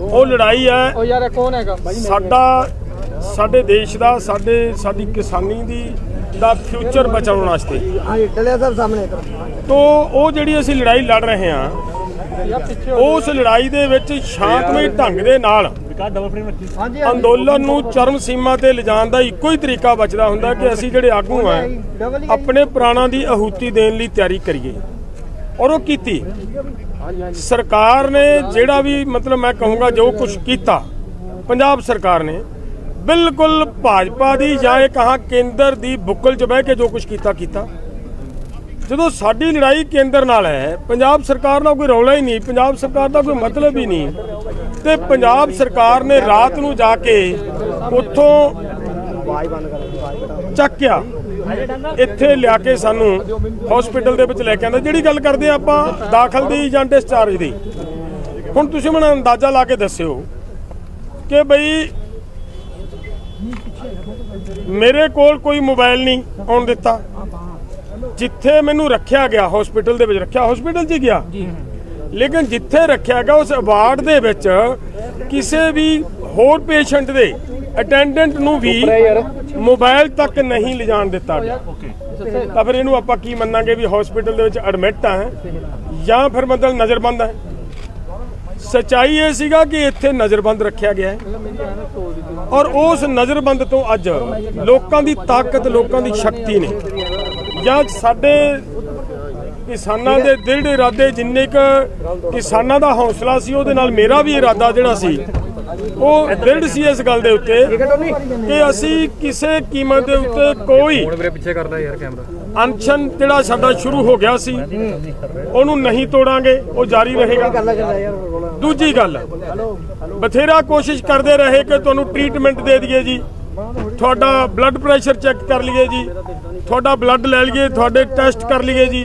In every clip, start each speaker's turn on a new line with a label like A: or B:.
A: ਉਹ ਲੜਾਈ ਹੈ।
B: ਉਹ ਯਾਰ ਇਹ ਕੌਣ ਹੈਗਾ?
A: ਸਾਡਾ ਸਾਡੇ ਦੇਸ਼ ਦਾ ਸਾਡੇ ਸਾਡੀ ਕਿਸਾਨੀ ਦੀ ਦਾ ਫਿਊਚਰ ਬਚਾਉਣ ਵਾਸਤੇ।
C: ਹਾਂਜੀ ਡਲਿਆ ਸਾਹਿਬ ਸਾਹਮਣੇ
A: ਤੋਂ ਉਹ ਜਿਹੜੀ ਅਸੀਂ ਲੜਾਈ ਲੜ ਰਹੇ ਹਾਂ ਉਸ ਲੜਾਈ ਦੇ ਵਿੱਚ ਸ਼ਾਂਤਮਈ ਢੰਗ ਦੇ ਨਾਲ ਅੰਦੋਲਨ ਨੂੰ ਚਰਮ ਸੀਮਾ ਤੇ ਲਿਜਾਣ ਦਾ ਇੱਕੋ ਹੀ ਤਰੀਕਾ ਬਚਦਾ ਹੁੰਦਾ ਕਿ ਅਸੀਂ ਜਿਹੜੇ ਆਗੂ ਆ ਆਪਣੇ ਪ੍ਰਾਣਾਂ ਦੀ ਆਹੂਤੀ ਦੇਣ ਲਈ ਤਿਆਰੀ ਕਰੀਏ। ਔਰ ਉਹ ਕੀਤੀ। ਸਰਕਾਰ ਨੇ ਜਿਹੜਾ ਵੀ ਮਤਲਬ ਮੈਂ ਕਹੂੰਗਾ ਜੋ ਕੁਝ ਕੀਤਾ, ਪੰਜਾਬ ਸਰਕਾਰ ਨੇ, ਬਿਲਕੁਲ ਭਾਜਪਾ ਦੀ ਜਾਂ ਇਹ ਕਹਾ ਕੇਂਦਰ ਦੀ ਬੁੱਕਲ 'ਚ ਬਹਿ ਕੇ ਜੋ ਕੁਝ ਕੀਤਾ ਕੀਤਾ। ਜਦੋਂ ਸਾਡੀ ਲੜਾਈ ਕੇਂਦਰ ਨਾਲ ਹੈ, ਪੰਜਾਬ ਸਰਕਾਰ ਦਾ ਕੋਈ ਰੌਲਾ ਹੀ ਨਹੀਂ, ਪੰਜਾਬ ਸਰਕਾਰ ਦਾ ਕੋਈ ਮਤਲਬ ਹੀ ਨਹੀਂ। ਤੇ ਪੰਜਾਬ ਸਰਕਾਰ ਨੇ ਰਾਤ ਨੂੰ ਜਾ ਕੇ ਉੱਥੋਂ ਚੱਕਿਆ ਇੱਥੇ ਲਿਆ ਕੇ ਸਾਨੂੰ ਹਸਪੀਟਲ ਦੇ ਵਿੱਚ ਲੈ ਕੇ ਆਂਦਾ। ਜਿਹੜੀ ਗੱਲ ਕਰਦੇ ਆ ਆਪਾਂ ਦਾਖਲ ਦੀ ਜਾਂ ਡਿਸਚਾਰਜ ਦੀ। ਹੁਣ ਤੁਸੀਂ ਮੈਨੂੰ ਅੰਦਾਜ਼ਾ ਲਾ ਕੇ ਦੱਸਿਓ ਕਿ ਬਈ ਮੇਰੇ ਕੋਲ ਕੋਈ ਮੋਬਾਈਲ ਨਹੀਂ ਆਉਣ ਦਿੱਤਾ। ਜਿੱਥੇ ਮੈਨੂੰ ਰੱਖਿਆ ਗਿਆ ਹਸਪੀਟਲ ਦੇ ਵਿੱਚ ਰੱਖਿਆ। ਹਸਪੀਟਲ 'ਚ ਹੀ ਗਿਆ। ਲੇਕਿਨ ਜਿੱਥੇ ਰੱਖਿਆ ਗਿਆ ਉਸ ਅਵਾਰਡ ਦੇ ਵਿੱਚ ਕਿਸੇ ਵੀ ਹੋਰ ਪੇਸ਼ੈਂਟ ਦੇ ਅਟੈਂਡੈਂਟ ਨੂੰ ਵੀ ਮੋਬਾਈਲ ਤੱਕ ਨਹੀਂ ਲਿਜਾਣ ਦਿੱਤਾ। ਗਿਆ ਤਾਂ ਫਿਰ ਇਹਨੂੰ ਆਪਾਂ ਕੀ ਮੰਨਾਂਗੇ ਵੀ ਹਸਪੀਟਲ ਦੇ ਵਿੱਚ ਐਡਮਿਟ ਆ ਜਾਂ ਫਿਰ ਮਤਲਬ ਨਜ਼ਰਬੰਦ ਹੈ। ਸਚਾਈ ਇਹ ਸੀਗਾ ਕਿ ਇੱਥੇ ਨਜ਼ਰਬੰਦ ਰੱਖਿਆ ਗਿਆ ਹੈ। ਔਰ ਉਸ ਨਜ਼ਰਬੰਦ ਤੋਂ ਅੱਜ ਲੋਕਾਂ ਦੀ ਤਾਕਤ ਲੋਕਾਂ ਦੀ ਸ਼ਕਤੀ ਨੇ। ਜਾਂ ਸਾਡੇ ਕਿਸਾਨਾਂ ਦੇ ਦਿਲ ਦੇ ਇਰਾਦੇ ਜਿੰਨੇ ਕ ਕਿਸਾਨਾਂ ਦਾ ਹੌਸਲਾ ਸੀ ਉਹਦੇ ਨਾਲ ਮੇਰਾ ਵੀ ਇਰਾਦਾ ਜਿਹੜਾ ਸੀ ਉਹ ਦ੍ਰਿੜ ਸੀ ਇਸ ਗੱਲ ਦੇ ਉੱਤੇ ਕਿ ਅਸੀਂ ਕਿਸੇ ਕੀਮਤ ਦੇ ਉੱਤੇ ਕੋਈ ਅਨਸ਼ਨ ਜਿਹੜਾ ਸਾਡਾ ਸ਼ੁਰੂ ਹੋ ਗਿਆ ਸੀ ਉਹਨੂੰ ਨਹੀਂ ਤੋੜਾਂਗੇ ਉਹ ਜਾਰੀ ਰਹੇਗਾ। ਦੂਜੀ ਗੱਲ ਬਥੇਰਾ ਕੋਸ਼ਿਸ਼ ਕਰਦੇ ਰਹੇ ਕਿ ਤੁਹਾਨੂੰ ਟ੍ਰੀਟਮੈਂਟ ਦੇ ਦਈਏ ਜੀ। ਤੁਹਾਡਾ ਬਲੱਡ ਪ੍ਰੈਸ਼ਰ ਚੈੱਕ ਕਰ ਲਈਏ ਜੀ। ਤੁਹਾਡਾ ਬਲੱਡ ਲੈ ਲਈਏ ਤੁਹਾਡੇ ਟੈਸਟ ਕਰ ਲਈਏ ਜੀ।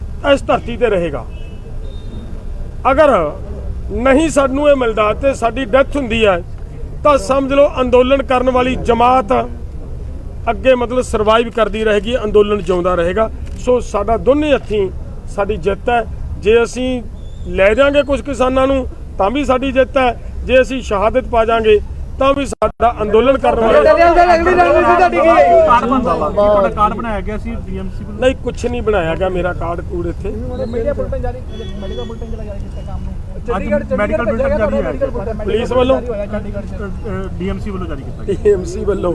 A: ਇਸ ਧਰਤੀ ਤੇ ਰਹੇਗਾ। ਅਗਰ ਨਹੀਂ ਸਾਨੂੰ ਇਹ ਮਿਲਦਾ ਤੇ ਸਾਡੀ ਡੈਥ ਹੁੰਦੀ ਹੈ, ਤਾਂ ਸਮਝ ਲਓ ਅੰਦੋਲਨ ਕਰਨ ਵਾਲੀ ਜਮਾਤ ਅੱਗੇ ਮਤਲਬ ਸਰਵਾਈਵ ਕਰਦੀ ਰਹੇਗੀ, ਅੰਦੋਲਨ ਜਿਉਂਦਾ ਰਹੇਗਾ। ਸੋ ਸਾਡਾ ਦੋਨੇ ਹੱਥੀਂ ਸਾਡੀ ਜਿੱਤ ਹੈ। ਜੇ ਅਸੀਂ ਲੈ ਜਾਾਂਗੇ ਕੁਝ ਕਿਸਾਨਾਂ ਨੂੰ, ਤਾਂ ਵੀ ਸਾਡੀ ਜਿੱਤ ਹੈ। ਜੇ ਅਸੀਂ ਸ਼ਹਾਦਤ ਪਾ ਜਾਾਂਗੇ ਤਾਂ ਵੀ ਸਾਡਾ ਅੰਦੋਲਨ ਕਰਨ ਵਾਲੇ
C: ਡਲਿਆ ਸਾਹਿਬ ਅਗਲੀ ਰਣਨੀਤੀ ਤੁਹਾਡੀ ਕੀ ਹੈ?
D: ਕਾਰਡ ਬਣਾਇਆ ਗਿਆ ਸੀ ਡੀਐਮਸੀ ਵੱਲੋਂ।
A: ਨਹੀਂ ਕੁਝ ਨਹੀਂ ਬਣਾਇਆ ਗਿਆ ਮੇਰਾ ਕਾਰਡ ਕੂੜ ਇੱਥੇ।
B: ਮੀਡੀਆ ਬੁਲਟਨ ਜਾਰੀ ਮੈਡੀਕਲ ਬੁਲਟਨ ਜਿਹੜਾ ਜਾਰੀ ਕੀਤਾ ਕੰਮ ਨੂੰ।
D: ਅੱਜ ਮੈਡੀਕਲ ਜਾਰੀ ਹੋਇਆ
A: ਪੁਲਿਸ ਵੱਲੋਂ?
D: ਡੀਐਮਸੀ ਵੱਲੋਂ ਜਾਰੀ ਕੀਤਾ ਗਿਆ।
A: ਟੀਐਮਸੀ ਵੱਲੋਂ।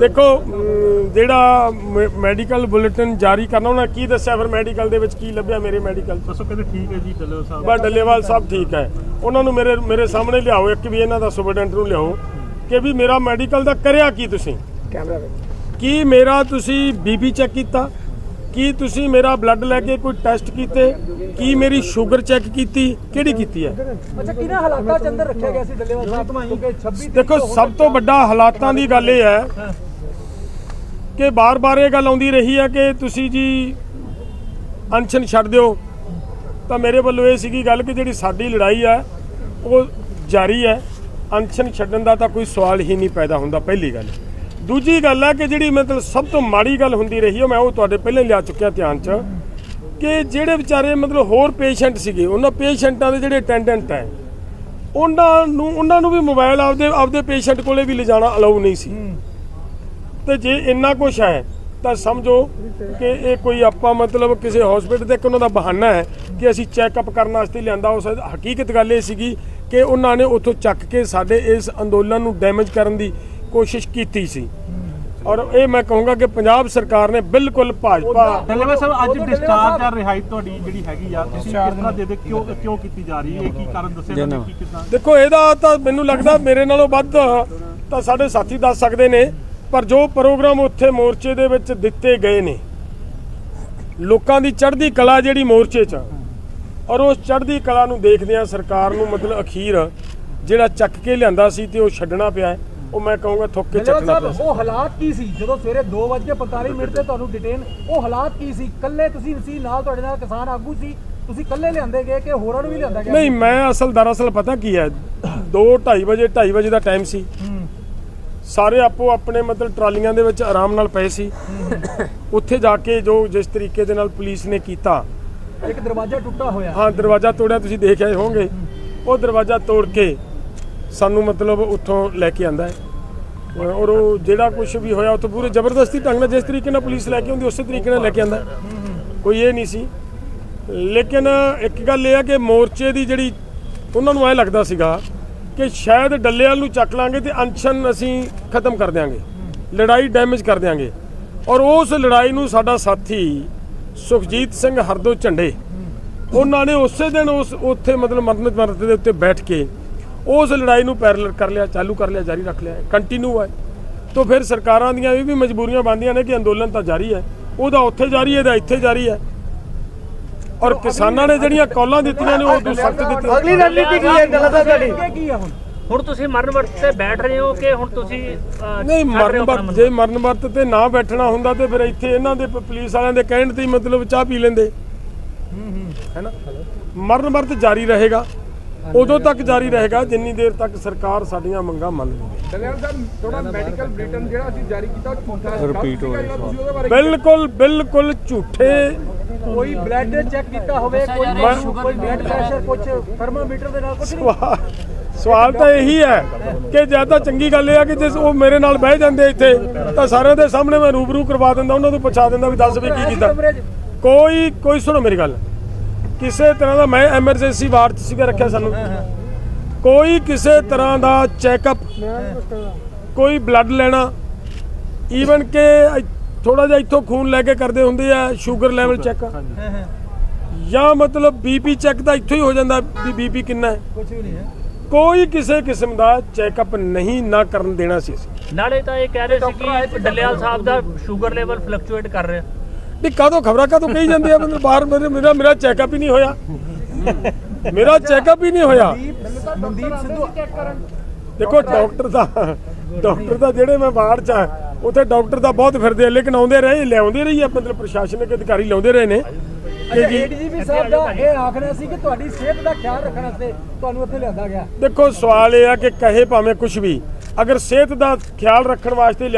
A: ਦੇਖੋ ਅਮ, ਜਿਹੜਾ ਮੈਡੀਕਲ ਬੁਲੇਟਿਨ ਜਾਰੀ ਕਰਨਾ ਉਹਨਾਂ ਕੀ ਦੱਸਿਆ? ਫਿਰ ਮੈਡੀਕਲ ਦੇ ਵਿੱਚ ਕੀ ਲੱਭਿਆ? ਮੇਰੇ ਮੈਡੀਕਲ
D: ਦੱਸੋ ਕਹਿੰਦੇ ਠੀਕ ਹੈ ਜੀ ਡੱਲੋ ਸਾਹਿਬ।
A: ਬਾ ਡੱਲੇਵਾਲ ਸਾਹਿਬ ਠੀਕ ਹੈ। ਉਹਨਾਂ ਨੂੰ ਮੇਰੇ ਮੇਰੇ ਸਾਹਮਣੇ ਲਿਆਓ ਇੱਕ ਵੀ ਇਹਨਾਂ ਦਾ ਸੁਪਰਡੈਂਟ ਨੂੰ ਲਿਆਓ ਕਿ ਵੀ ਮੇਰਾ ਮੈਡੀਕਲ ਦਾ ਕਰਿਆ ਕੀ ਤੁਸੀਂ?
C: ਕੈਮਰਾ ਵਿੱਚ
A: ਕੀ ਮੇਰਾ ਤੁਸੀਂ ਬੀਪੀ ਚੈੱਕ ਕੀਤਾ? ਕੀ ਤੁਸੀਂ ਮੇਰਾ ਬਲੱਡ ਲੈ ਕੇ ਕੋਈ ਟੈਸਟ ਕੀਤੇ? ਕੀ ਮੇਰੀ ਸ਼ੂਗਰ ਚੈੱਕ ਕੀਤੀ? ਕਿਹੜੀ ਕੀਤੀ ਹੈ?
B: ਅੱਛਾ ਕਿਹਨਾਂ ਹਾਲਾਤਾਂ ਚ ਅੰਦਰ ਰੱਖਿਆ ਗਿਆ ਸੀ ਡੱਲੇਵਾਲ ਸਾਹਿਬ? ਕਿਉਂਕਿ 26
A: ਦੇਖੋ ਸਭ ਤੋਂ ਵੱਡਾ ਹਾਲਾਤਾਂ ਦੀ ਗੱਲ ਇਹ ਹੈ ਕਿ ਬਾਰ-ਬਾਰ ਇਹ ਗੱਲ ਆਉਂਦੀ ਰਹੀ ਹੈ ਕਿ ਤੁਸੀਂ ਜੀ ਅਨਸ਼ਨ ਛੱਡ ਦਿਓ। ਤਾਂ ਮੇਰੇ ਵੱਲੋਂ ਇਹ ਸੀਗੀ ਗੱਲ ਕਿ ਜਿਹੜੀ ਸਾਡੀ ਲੜਾਈ ਹੈ ਉਹ ਜਾਰੀ ਹੈ। ਅਨਸ਼ਨ ਛੱਡਣ ਦਾ ਤਾਂ ਕੋਈ ਸਵਾਲ ਹੀ ਨਹੀਂ ਪੈਦਾ ਹੁੰਦਾ, ਪਹਿਲੀ ਗੱਲ। ਦੂਜੀ ਗੱਲ ਹੈ ਕਿ ਜਿਹੜੀ ਮਤਲਬ ਸਭ ਤੋਂ ਮਾੜੀ ਗੱਲ ਹੁੰਦੀ ਰਹੀ ਉਹ ਮੈਂ ਉਹ ਤੁਹਾਡੇ ਪਹਿਲਾਂ ਲਿਆ ਚੁੱਕਿਆ ਧਿਆਨ 'ਚ, ਕਿ ਜਿਹੜੇ ਵਿਚਾਰੇ ਮਤਲਬ ਹੋਰ ਪੇਸ਼ੈਂਟ ਸੀਗੇ, ਉਹਨਾਂ ਪੇਸ਼ੈਂਟਾਂ ਦੇ ਜਿਹੜੇ ਅਟੈਂਡੈਂਟ ਹੈ, ਉਹਨਾਂ ਨੂੰ ਉਹਨਾਂ ਨੂੰ ਵੀ ਮੋਬਾਈਲ ਆਪਦੇ ਆਪਦੇ ਪੇਸ਼ੈਂਟ ਕੋਲੇ ਵੀ ਲਿਜਾਣਾ ਅਲਾਉ ਨਹੀਂ ਸੀ। ਤੇ ਜੇ ਇੰਨਾ ਕੁਝ ਹੈ ਤਾਂ ਸਮਝੋ ਕਿ ਇਹ ਕੋਈ ਆਪਾਂ ਮਤਲਬ ਕਿਸੇ ਹਸਪੀਟਲ ਤੇ ਇੱਕ ਉਹਨਾਂ ਦਾ ਬਹਾਨਾ ਹੈ ਕਿ ਅਸੀਂ ਚੈੱਕਅਪ ਕਰਨ ਵਾਸਤੇ ਲਿਆਂਦਾ। ਉਸ ਹਕੀਕਤ ਗੱਲ ਇਹ ਸੀਗੀ ਕਿ ਉਹਨਾਂ ਨੇ ਉੱਥੋਂ ਚੱਕ ਕੇ ਸਾਡੇ ਇਸ ਅੰਦੋਲਨ ਨੂੰ ਡੈਮੇਜ ਕਰਨ ਦੀ ਕੋਸ਼ਿਸ਼ ਕੀਤੀ ਸੀ। ਔਰ ਇਹ ਮੈਂ ਕਹੂੰਗਾ ਕਿ ਪੰਜਾਬ ਸਰਕਾਰ ਨੇ ਬਿਲਕੁਲ ਭਾਜਪਾ
D: ਡੱਲੇਵਾਲ ਸਾਹਿਬ ਅੱਜ ਡਿਸਚਾਰਜ ਆ ਰਿਹਾਈ ਤੁਹਾਡੀ ਜਿਹੜੀ ਹੈਗੀ ਆ ਤੁਸੀਂ ਕਿਸ ਤਰ੍ਹਾਂ ਦੇ ਦੇ ਕਿਉਂ ਕਿਉਂ ਕੀਤੀ ਜਾ ਰਹੀ ਹੈ? ਇਹ ਕੀ ਕਾਰਨ ਨੇ ਕੀ ਕਿਦਾਂ?
A: ਦੇਖੋ ਇਹਦਾ ਤਾਂ ਮੈਨੂੰ ਲੱਗਦਾ ਮੇਰੇ ਨਾਲੋਂ ਵੱਧ ਤਾਂ ਸਾਡੇ ਸਾਥੀ ਦੱਸ ਸਕਦੇ ਨੇ। ਪਰ ਜੋ ਪ੍ਰੋਗਰਾਮ ਉੱਥੇ ਮੋਰਚੇ ਦੇ ਵਿੱਚ ਦਿੱਤੇ ਗਏ ਨੇ ਲੋਕਾਂ ਦੀ ਚੜ੍ਹਦੀ ਕਲਾ ਜਿਹੜੀ ਮੋਰਚੇ 'ਚ ਔਰ ਉਸ ਚੜ੍ਹਦੀ ਕਲਾ ਨੂੰ ਦੇਖਦਿਆਂ ਸਰਕਾਰ ਨੂੰ ਮਤਲਬ ਅਖੀਰ ਜਿਹੜਾ ਚੱਕ ਕੇ ਲਿਆਂਦਾ ਸੀ ਤੇ ਉਹ ਛੱਡਣਾ ਪਿਆ ਉਹ ਮੈਂ ਕਹੂੰਗਾ ਥੁੱਕ ਕੇ ਚੱਕਣਾ ਪਿਆ
B: ਉਹ ਹਾਲਾਤ ਕੀ ਸੀ? ਜਦੋਂ ਸਵੇਰੇ 2:45 ਮਿੰਟ ਤੇ ਤੁਹਾਨੂੰ ਡਿਟੇਨ ਉਹ ਹਾਲਾਤ ਕੀ ਸੀ? ਕੱਲੇ ਤੁਸੀਂ ਸੀ ਨਾਲ ਤੁਹਾਡੇ ਨਾਲ ਕਿਸਾਨ ਆਗੂ ਸੀ ਤੁਸੀਂ ਕੱਲੇ ਲਿਆਂਦੇ ਗਏ ਕਿ ਹੋਰਾਂ ਨੂੰ ਵੀ ਲਿਆਂਦਾ ਗਿਆ?
A: ਨਹੀਂ ਮੈਂ ਅਸਲ ਦਰਅਸਲ ਪਤਾ ਕੀ ਹੈ 2:30 ਵਜੇ 2:30 ਵਜੇ ਦਾ ਟਾਈਮ ਸੀ। ਸਾਰੇ ਆਪੋ ਆਪਣੇ ਮਤਲਬ ਟਰਾਲੀਆਂ ਦੇ ਵਿੱਚ ਆਰਾਮ ਨਾਲ ਪਏ ਸੀ। ਉੱਥੇ ਜਾ ਕੇ ਜੋ ਜਿਸ ਤਰੀਕੇ ਦੇ ਨਾਲ ਪੁਲਿਸ ਨੇ ਕੀਤਾ।
B: ਇੱਕ ਦਰਵਾਜ਼ਾ ਟੁੱਟਾ ਹੋਇਆ।
A: ਹਾਂ ਦਰਵਾਜ਼ਾ ਤੋੜਿਆ ਤੁਸੀਂ ਦੇਖ ਆਏ ਹੋਵੋਗੇ। ਉਹ ਦਰਵਾਜ਼ਾ ਤੋੜ ਕੇ ਸਾਨੂੰ ਮਤਲਬ ਉੱਥੋਂ ਲੈ ਕੇ ਆਂਦਾ ਹੈ। ਔਰ ਉਹ ਜਿਹੜਾ ਕੁਝ ਵੀ ਹੋਇਆ ਉੱਥੋਂ ਪੂਰੇ ਜ਼ਬਰਦਸਤੀ ਢੰਗ ਨਾਲ ਜਿਸ ਤਰੀਕੇ ਨਾਲ ਪੁਲਿਸ ਲੈ ਕੇ ਆਉਂਦੀ ਉਸੇ ਤਰੀਕੇ ਨਾਲ ਲੈ ਕੇ ਆਂਦਾ ਕੋਈ ਇਹ ਨਹੀਂ ਸੀ। ਲੇਕਿਨ ਇੱਕ ਗੱਲ ਇਹ ਆ ਕਿ ਮੋਰਚੇ ਦੀ ਜਿਹੜੀ ਉਹਨਾਂ ਨੂੰ ਐ ਲੱਗਦਾ ਸੀਗਾ ਕਿ ਸ਼ਾਇਦ ਡੱਲੇਵਾਲ ਨੂੰ ਚੱਕ ਲਾਂਗੇ ਤੇ ਅਨਸ਼ਨ ਅਸੀਂ ਖਤਮ ਕਰ ਦਿਆਂਗੇ। ਲੜਾਈ ਡੈਮੇਜ ਕਰ ਦਿਆਂਗੇ। ਔਰ ਉਸ ਲੜਾਈ ਨੂੰ ਸਾਡਾ ਸਾਥੀ ਸੁਖਜੀਤ ਸਿੰਘ ਹਰਦੋ ਝੰਡੇ, ਉਹਨਾਂ ਨੇ ਉਸੇ ਦਿਨ ਉਸ ਉੱਥੇ ਮਤਲਬ ਮਰਨਤ ਮਰਤੇ ਦੇ ਉੱਤੇ ਬੈਠ ਕੇ ਉਸ ਲੜਾਈ ਨੂੰ ਪੈਰਲਲ ਕਰ ਲਿਆ, ਚਾਲੂ ਕਰ ਲਿਆ, ਜਾਰੀ ਰੱਖ ਲਿਆ ਕੰਟੀਨਿਊ ਹੈ ਤੋਂ ਫਿਰ ਸਰਕਾਰਾਂ ਦੀਆਂ ਇਹ ਵੀ ਮਜਬੂਰੀਆਂ ਬਣਦੀਆਂ ਨੇ ਕਿ ਅੰਦੋਲਨ ਤਾਂ ਜਾਰੀ ਹੈ। ਉਹਦਾ ਉੱਥੇ ਜਾਰੀ ਹੈ, ਇਹਦਾ ਇੱਥੇ ਜਾਰੀ ਹੈ। ਔਰ ਕਿਸਾਨਾਂ ਨੇ ਜਿਹੜੀਆਂ ਕੌਲਾਂ ਦਿੱਤੀਆਂ ਨੇ ਉਹ ਸਖਤ ਦਿੱਤੀਆਂ
C: ਅਗਲੀ ਰਣਨੀਤੀ ਕੀ ਹੈ? ਤੁਹਾਡੀ।
B: ਕੀ ਆ ਹੁਣ?
E: ਹੁਣ ਤੁਸੀਂ ਮਰਨ ਵਰਤ ਤੇ ਬੈਠ ਰਹੇ ਹੋ ਕਿ ਹੁਣ ਤੁਸੀਂ
A: ਨਹੀਂ ਮਰਨ
E: ਹੋ
A: ਵਰਤ ਜੇ ਮਰਨ ਵਰਤ ਤੇ ਨਾ ਬੈਠਣਾ ਹੁੰਦਾ ਤੇ ਫਿਰ ਇੱਥੇ ਇਹਨਾਂ ਦੇ ਪੁਲਿਸ ਵਾਲਿਆਂ ਦੇ ਕਹਿਣ ਤੇ ਹੀ ਮਤਲਬ ਚਾਹ ਪੀ ਲੈਂਦੇ। ਹੈਨਾ ਮਰਨ ਵਰਤ ਜਾਰੀ ਰਹੇਗਾ। ਉਦੋਂ ਤੱਕ ਜਾਰੀ ਰਹੇਗਾ ਜਿੰਨੀ ਦੇਰ ਤੱਕ ਸਰਕਾਰ ਸਾਡੀਆਂ ਮੰਗਾਂ ਮੰਨ ਲਵੇ।
F: ਡੱਲੇਵਾਲ ਸਾਹਿਬ ਥੋੜਾ ਮੈਡੀਕਲ ਬੁਲੇਟਿਨ ਜਿਹੜਾ ਅਸੀਂ ਜਾਰੀ ਕੀਤਾ ਉਹ ਝੂਠਾ ਹੈ। ਰਿਪੀਟ ਹੋ ਰਿਹਾ ਤੁਸੀਂ ਉਹਦੇ ਬਾਰੇ
A: ਬਿਲਕੁਲ ਬਿਲਕੁਲ ਝੂਠੇ
B: ਕੋਈ ਬਲੱਡ ਚੈੱਕ ਕੀਤਾ ਹੋਵੇ ਕੋਈ ਕੋਈ ਬਲੱਡ ਪ੍ਰੈਸ਼ਰ ਕੁਝ ਥਰਮੋਮੀਟਰ ਦੇ ਨਾਲ ਕੁਝ ਨਹੀਂ।
A: ਸਵਾ- ਸਵਾਲ ਤਾਂ ਇਹੀ ਹੈ ਕਿ ਜਾਂ ਤਾਂ ਚੰਗੀ ਗੱਲ ਇਹ ਆ ਕਿ ਜੇ ਉਹ ਮੇਰੇ ਨਾਲ ਬਹਿ ਜਾਂਦੇ ਇੱਥੇ ਤਾਂ ਸਾਰਿਆਂ ਦੇ ਸਾਹਮਣੇ ਮੈਂ ਰੂਬਰੂ ਕਰਵਾ ਦਿੰਦਾ ਉਹਨਾਂ ਤੋਂ ਪੁੱਛਾ ਦਿੰਦਾ ਵੀ ਦੱਸ ਵੀ ਕੀ ਕੀਤਾ। ਕੋਈ ਕੋਈ ਸੁਣੋ ਮੇਰੀ ਗੱਲ। ਕਿਸੇ ਤਰ੍ਹਾਂ ਦਾ ਮੈਂ ਐਮਰਜੈਂਸੀ ਵਾਰਡ 'ਚ ਸੀਗਾ ਰੱਖਿਆ ਸਾਨੂੰ। ਕੋਈ ਕਿਸੇ ਤਰ੍ਹਾਂ ਦਾ ਚੈੱਕਅਪ ਕੋਈ ਬਲੱਡ ਲੈਣਾ ਈਵਨ ਕਿ ਥੋੜਾ ਜਿਹਾ ਇੱਥੋਂ ਖੂਨ ਲੈ ਕੇ ਕਰਦੇ ਹੁੰਦੇ ਆ ਸ਼ੂਗਰ ਲੈਵਲ ਚੈੱਕ ਜਾਂ ਮਤਲਬ ਬੀਪੀ ਚੈੱਕ ਤਾਂ ਇੱਥੋਂ ਹੀ ਹੋ ਜਾਂਦਾ ਵੀ ਬੀਪੀ ਕਿੰਨਾ ਹੈ।
B: ਕੁਝ ਵੀ ਨਹੀਂ ਹੈ।
A: ਕੋਈ ਕਿਸੇ ਕਿਸਮ ਦਾ ਚੈੱਕਅਪ ਨਹੀਂ ਨਾ ਕਰਨ ਦੇਣਾ ਸੀ ਅਸੀਂ।
E: ਨਾਲੇ ਤਾਂ ਇਹ ਕਹਿ ਰਹੇ ਸੀ ਕਿ ਡੱਲੇਵਾਲ ਸਾਹਿਬ ਦਾ ਸ਼ੂਗਰ ਲੈਵਲ ਫਲਕਚੁਏਟ ਕਰ ਰਿਹਾ।
A: ਨਹੀਂ ਕਾਹਦੋਂ ਖਬਰਾਂ ਕਾਹਦੋਂ ਕਹੀ ਜਾਂਦੀ ਆ? ਮਤਲਬ ਬਾਹਰ ਮੇਰੇ ਮੇਰਾ ਮੇਰਾ ਚੈੱਕਅਪ ਹੀ ਨਹੀਂ ਹੋਇਆ। ਮੇਰਾ ਚੈੱਕਅਪ ਹੀ ਨਹੀਂ ਹੋਇਆ।
B: ਮਨਦੀਪ ਸਿੱਧੂ
A: ਦੇਖੋ ਡਾਕਟਰ ਦਾ ਡਾਕਟਰ ਦਾ ਜਿਹੜੇ ਮੈਂ ਬਾਹਰ ਚ ਆ ਉੱਥੇ ਡਾਕਟਰ ਦਾ ਬਹੁਤ ਫਿਰਦੇ ਆ ਲੇਕਿਨ ਆਉਂਦੇ ਰਹੇ ਲਿਆਉਂਦੇ ਰਹੀ ਆ ਮਤਲਬ ਪ੍ਰਸ਼ਾਸਨਿਕ ਅਧਿਕਾਰੀ ਲਾਉਂਦੇ ਰਹੇ ਨੇ। ਕਿ ਜੀ
B: ਏਡੀਜੀਪੀ ਸਾਹਿਬ ਦਾ ਇਹ ਆਖਣਾ ਸੀ ਕਿ ਤੁਹਾਡੀ ਸਿਹਤ ਦਾ ਖਿਆਲ ਰੱਖਣ ਵਾਸਤੇ ਤੁਹਾਨੂੰ ਇੱਥੇ ਲਿਆਂਦਾ ਗਿਆ।
A: ਦੇਖੋ ਸਵਾਲ ਇਹ ਆ ਕਿ ਕਹੇ ਭਾਵੇਂ ਕੁਝ ਵੀ ਅਗਰ ਸਿਹਤ ਦਾ ਖਿਆਲ ਰੱਖਣ ਵਾਸਤੇ